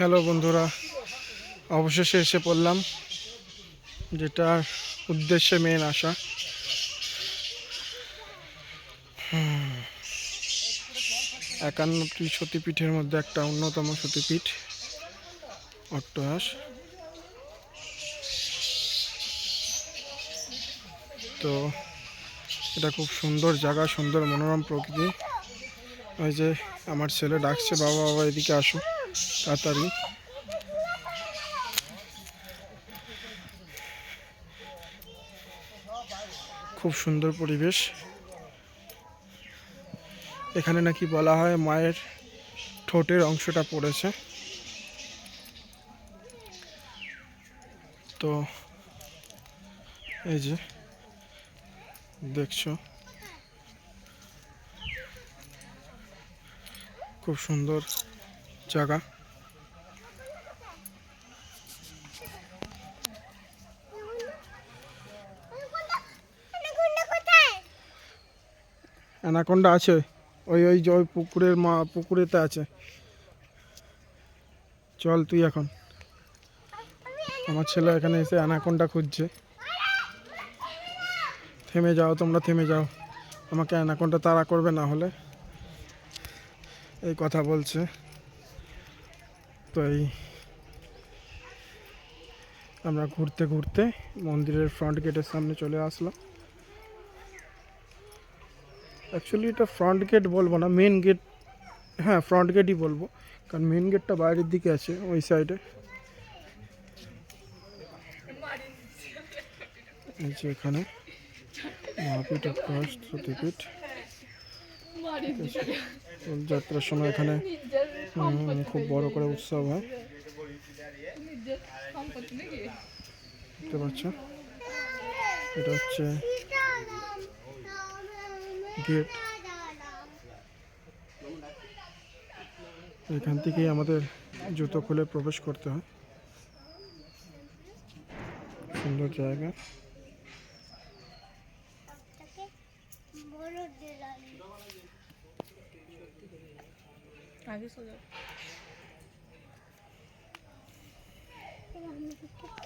Hello বন্ধুরা, অবশেষে এসে পড়লাম, যেটার উদ্দেশ্যে মেন আসা একান্নটি সতীপীঠের মধ্যে একটা অন্যতম সতীপীঠ, অট্টহাস। তো এটা খুব সুন্দর জায়গা, সুন্দর মনোরম প্রকৃতি। ওই যে আমার ছেলে ডাকছে, বাবা বাবা, এদিকে আসো। তাড়াতাড়ি। খুব সুন্দর পরিবেশ। এখানে নাকি বলা হয় মায়ের ঠোঁটের অংশটা পড়েছে। তো এই যে, দেখছ? খুব সুন্দর জায়গা। অ্যানাকোন্ডা আছে। ওই ওই ওই পুকুরের মা, পুকুরেতে আছে। চল তুই এখন। আমার ছেলে এখানে এসে অ্যানাকোন্ডা খুঁজছে। থেমে যাও, তোমরা থেমে যাও। আমাকে অ্যানাকোন্ডা তাড়া করবে না হলে। এই কথা বলছে। তো এই আমরা ঘুরতে ঘুরতে মন্দিরের ফ্রন্ট গেটের সামনে চলে আসলাম। অ্যাকচুয়ালি এটা ফ্রন্ট গেট বলব না মেন গেট হ্যাঁ ফ্রন্ট গেটই বলব। কারণ মেন গেটটা বাইরের দিকে আছে, ওই সাইডে এখানে, মহাপীঠ অট্টহাস সতীপীঠ। যাত্রার সময় এখানে খুব বড় করে উৎসব হয়। দেখতে পাচ্ছ? এটা হচ্ছে গেট। এখান থেকেই আমাদের জুতো খুলে প্রবেশ করতে হয়। সুন্দর জায়গা। আগে সোজা।